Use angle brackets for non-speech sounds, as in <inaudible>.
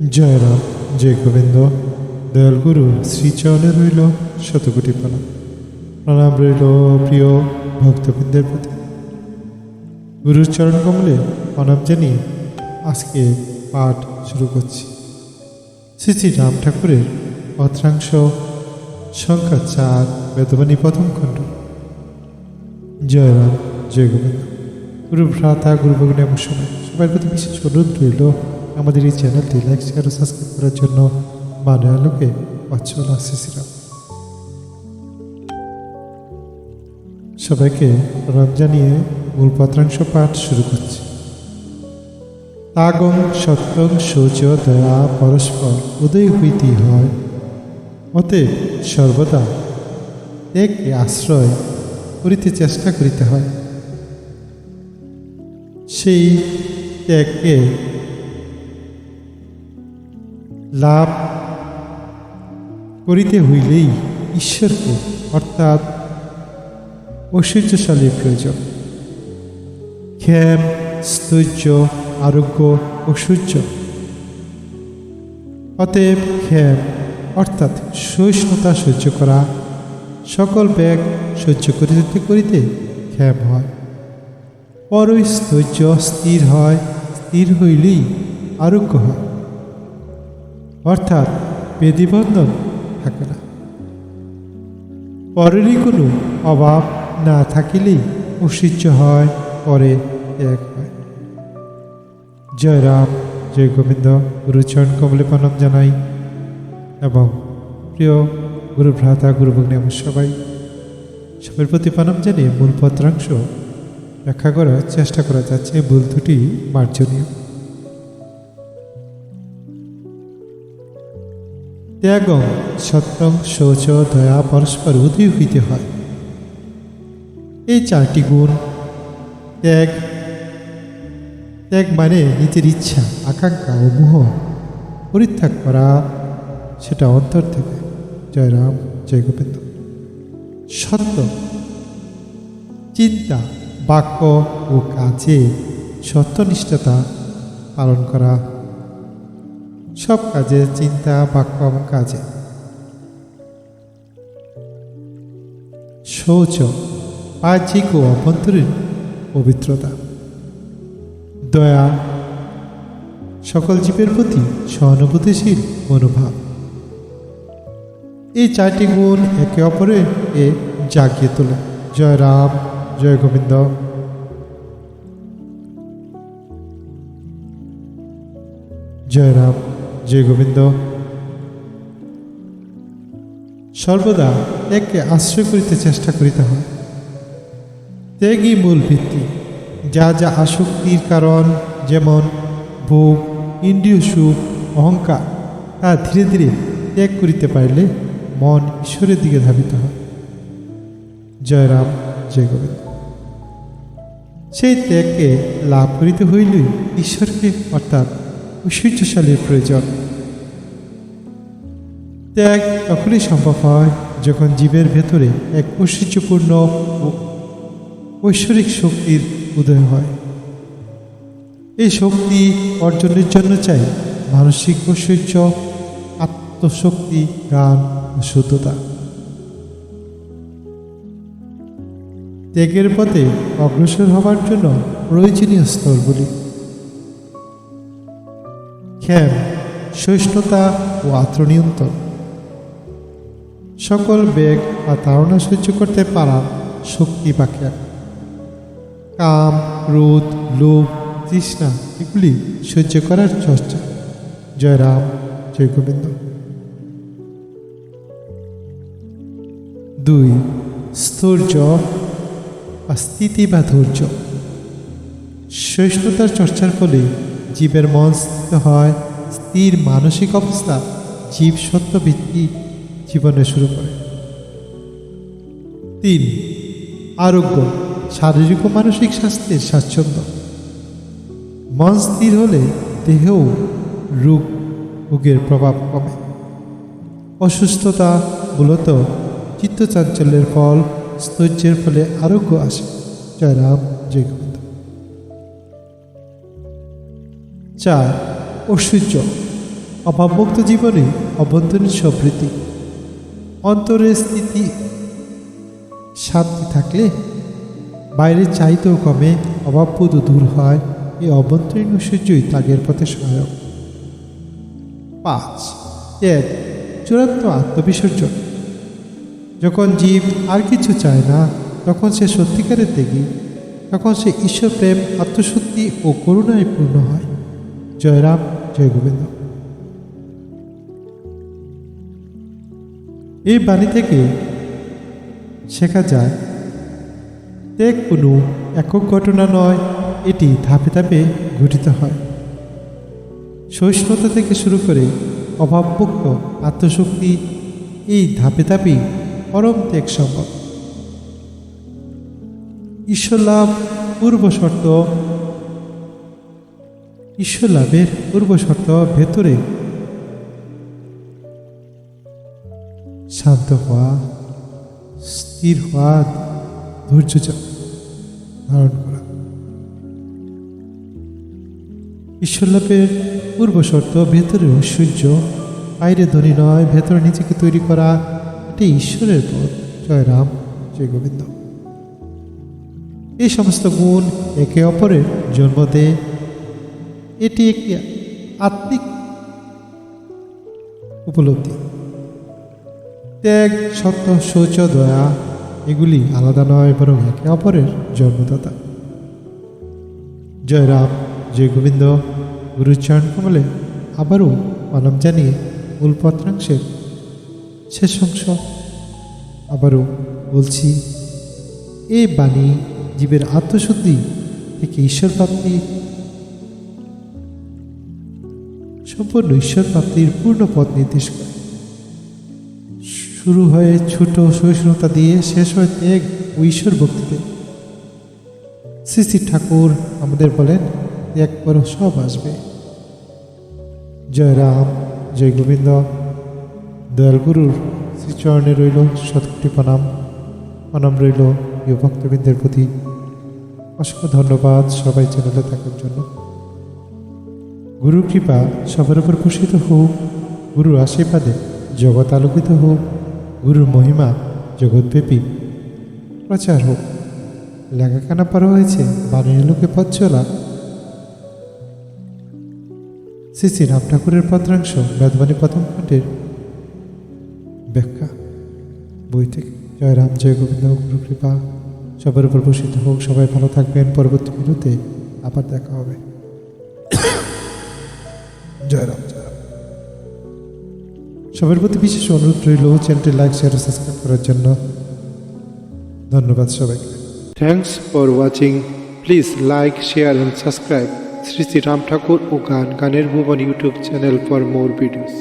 জয় রাম জয় গোবিন্দ দয়াল গুরু শ্রীচরণে রইল শতকোটি প্রণাম প্রণাম রইল প্রিয় ভক্তবৃন্দের প্রতি। গুরুর চরণ কমলে প্রণাম জানিয়ে আজকে পাঠ শুরু করছি। শ্রী শ্রী রাম ঠাকুরের অত্রাংশ সংখ্যা চার, বেদবাণী প্রথম খণ্ড। জয় রাম জয় গোবিন্দ গুরু ভ্রাতা গুরু ভগিনী এবং সবাই প্রতি বিশেষ অনুরোধ রইল আমাদের এই চ্যানেলটি লাইক, শেয়ার ও সাবস্ক্রাইব করার জন্য মানে আলোকে অচ্ছল আশিসিরাম সবাইকে প্রণাম জানিয়ে মূল পত্রাংশ পাঠ শুরু করছি। আগম সত্যং শৌচ দয়া পরস্পর উদয় হইতেই হয়। অতএব সর্বদা একে আশ্রয় করিতে চেষ্টা করিতে হয়। সেই ত্যাগকে লাভ করিতে হইলেই ঈশ্বরকে, অর্থাৎ ঐশ্বর্যশালীর প্রয়োজন। ক্ষেম স্থৈর্য আরোগ্য সূর্য। অতএব ক্ষেম, অর্থাৎ সহিষ্ণুতা সহ্য করা, সকল ব্যাগ সহ্য করিতে করিতে ক্ষেম হয়। পরই স্থৈর্য স্থির হয়, স্থির হইলেই আরোগ্য হয়। অর্থাৎ বেদিবন্ধন থাকে না। পরেরই কোনো অভাব না থাকিলেই ঐশ্বর্য হয়, পরে এক হয়। জয় রাম, জয় গোবিন্দ, গুরুচরণ কমলে প্রণাম জানাই। এবং প্রিয় গুরু ভ্রাতা, গুরু আমার সবাই সবার প্রতি প্রণাম জানিয়ে মূল পত্রাংশ ব্যাখ্যা করার চেষ্টা করা যাচ্ছে। ভুল ত্রুটি মার্জনীয় ত্যাগং সত্যং শৌচ দয়া পরস্পর উদয় হইতে হয়। এই চারটি গুণ, ত্যাগ ত্যাগ মানে নিজের ইচ্ছা, আকাঙ্ক্ষা ও মোহ পরিত্যাগ করা, সেটা অন্তর থেকে। জয় রাম, জয় গোবিন্দ। সত্য, চিন্তা, বাক্য ও কাজে সত্যনিষ্ঠতা পালন করা সব কাজে, চিন্তা বাক্য এবং কাজে। শৌচ বাহ্যিক ও অভ্যন্তরীণ পবিত্রতা। দয়া, সকল জীবের প্রতি সহানুভূতিশীল মনোভাব। এই চারটি গুণ একে অপরের এ জাগিয়ে তোলে। জয় রাম, জয় গোবিন্দ। জয় রাম। জয় গোবিন্দ সর্বদা একে আশ্রয় করিতে চেষ্টা করিতে হয়। ত্যাগই মূল ভিত্তি, যা যা আসক্তির কারণ, যেমন ভোগ, ইন্দ্রিয় সুখ, অহংকার, তা ধীরে ধীরে ত্যাগ করিতে পারলে মন ঈশ্বরের দিকে ধাবিত হয়। জয় রাম, জয় গোবিন্দ। সেই ত্যাগকে লাভ করিতে হইলেই ঈশ্বরকে অর্থাৎ ঐশ্বর্যশালীর প্রয়োজন। ত্যাগ তখনই সম্ভব হয় যখন জীবের ভেতরে এক ঐশ্বর্যপূর্ণ ঐশ্বরিক শক্তির উদয় হয়। এই শক্তি অর্জনের জন্য চাই মানসিক ঐশ্বর্য, আত্মশক্তি গান ও শুদ্ধতা। ত্যাগের পথে অগ্রসর হবার জন্য প্রয়োজনীয় স্তরগুলি। ক্ষেম, সহিষ্ণুতা ও আত্মনিয়ন্ত্রণ। সকল বেগ বা তাড়না সহ্য করতে পারা শক্তি বা কাম, ক্রোধ, লোভ, তৃষ্ণা এগুলি সহ্য করার চর্চা। জয় রাম, জয় গোবিন্দ। দুই, স্থৈর্য বা স্থিতি বা ধৈর্য। সহিষ্ণুতার চর্চার ফলে জীবের মন স্থিত হয়, স্থির মানসিক অবস্থা, জীব সত্যভিত্তি জীবনে শুরু করে। তিন, আরোগ্য, শারীরিক ও মানসিক স্বাস্থ্যের স্বাচ্ছন্দ্য। মন স্থির হলে দেহেও রোগ, রোগের প্রভাব কমে। অসুস্থতা মূলত চিত্তচাঞ্চল্যের ফল স্থৈর্যের ফলে আরোগ্য আসে। জয় রাম জয় গোবিন্দ চার, ঐশ্বর্য, অভাবমুক্ত জীবনে অভ্যন্তরীণ সমৃদ্ধি অন্তরের স্থিতি শান্তি থাকলে বাইরের চাইতেও কমে অভাববোধ দূর হয়। এই অভ্যন্তরীণ ঐশ্বর্যই ত্যাগের পথে সহায়ক। পাঁচ এক চূড়ান্ত আত্মবিসর্জন। যখন জীব আর কিছু চায় না, তখন সে সত্যিকারের ত্যাগী। তখন সে ঈশ্বর প্রেম, আত্মশক্তি ও করুণায় পূর্ণ হয়। জয়রাম, জয় গোবিন্দ। এই বাণী থেকে শেখা যায়, ত্যাগ কোনো একক ঘটনা নয়, এটি ধাপে ধাপে গঠিত হয়। সহিষ্ণুতা থেকে শুরু করে অভাবমুক্ত আত্মশক্তি এই ধাপে ধাপেই পরম ত্যাগ সম্ভব। ঈশ্বর লাভ পূর্ব শর্ত, ঈশ্বর লাভের পূর্ব শর্ত ভেতরে শান্ত হওয়া, স্থির হওয়া, ধৈর্য ধারণ করা। ঈশ্বর লাভের পূর্ব শর্ত ভেতরে ঐশ্বর্য, বাইরে ধনী নয়, ভেতরে নিজেকে তৈরি করা, এটি ঈশ্বরের পথ। জয় রাম জয় গোবিন্দ এই সমস্ত গুণ একে অপরের জন্ম দেয় এটি একটি আত্মিক উপলব্ধি। ত্যাগ সত্য শৌচ দয়া, এগুলি আলাদা নয়, বরং একে অপরের জন্মদাতা। জয় রাম, জয় গোবিন্দ গুরুচরণ কমলে আবারও মানব জানিয়ে মূল পত্রাংশের শেষ অংশ। আবারও বলছি এই বাণী জীবের আত্মশুদ্ধি থেকে ঈশ্বর প্রাপ্তি। সম্পূর্ণ ঈশ্বর প্রাপ্তির পূর্ণ পথ নির্দেশ করে। শুরু হয়ে ছোট সহিষ্ণুতা দিয়ে শেষ হয় ত্যাগ ও ঈশ্বর ভক্তিতে। শ্রী শ্রী ঠাকুর আমাদের বলেন করো সব আসবে। জয় রাম, জয় গোবিন্দ। দয়াল গুরুর শ্রীচরণে রইল শতকোটি প্রণাম প্রণাম রইল প্রিয় ভক্তবৃন্দের প্রতি। অসংখ্য ধন্যবাদ সবাই চ্যানেলে থাকার জন্য। গুরু কৃপা সবার উপর প্রসিত হোক, গুরুর আশীর্বাদে জগৎ আলোকিত হোক। গুরুর মহিমা জগৎব্যাপী। প্রচার হোক, লেখাখানা পারা হয়েছে, বানিয়ে লোকে পথ চলা। শ্রী শ্রী রাম ঠাকুরের পত্রাংশ, বেদবাণী প্রথম খণ্ডের ব্যাখ্যা। বই থেকে জয় রাম, জয় গোবিন্দ, গুরু কৃপা, সবার উপর বসিত হোক, সবাই ভালো থাকবেন। পরবর্তী ভিডিওতে আবার দেখা হবে। <coughs> জয় রাম, জয়। সবার প্রতি বিশেষ অনুরোধ রইল চ্যানেলটি লাইক শেয়ার সাবস্ক্রাইব করার জন্য। ধন্যবাদ সবাইকে। Thanks for watching please like share and subscribe Shri Shri Ram Thakur ও গান, গানের ভুবন YouTube channel for more videos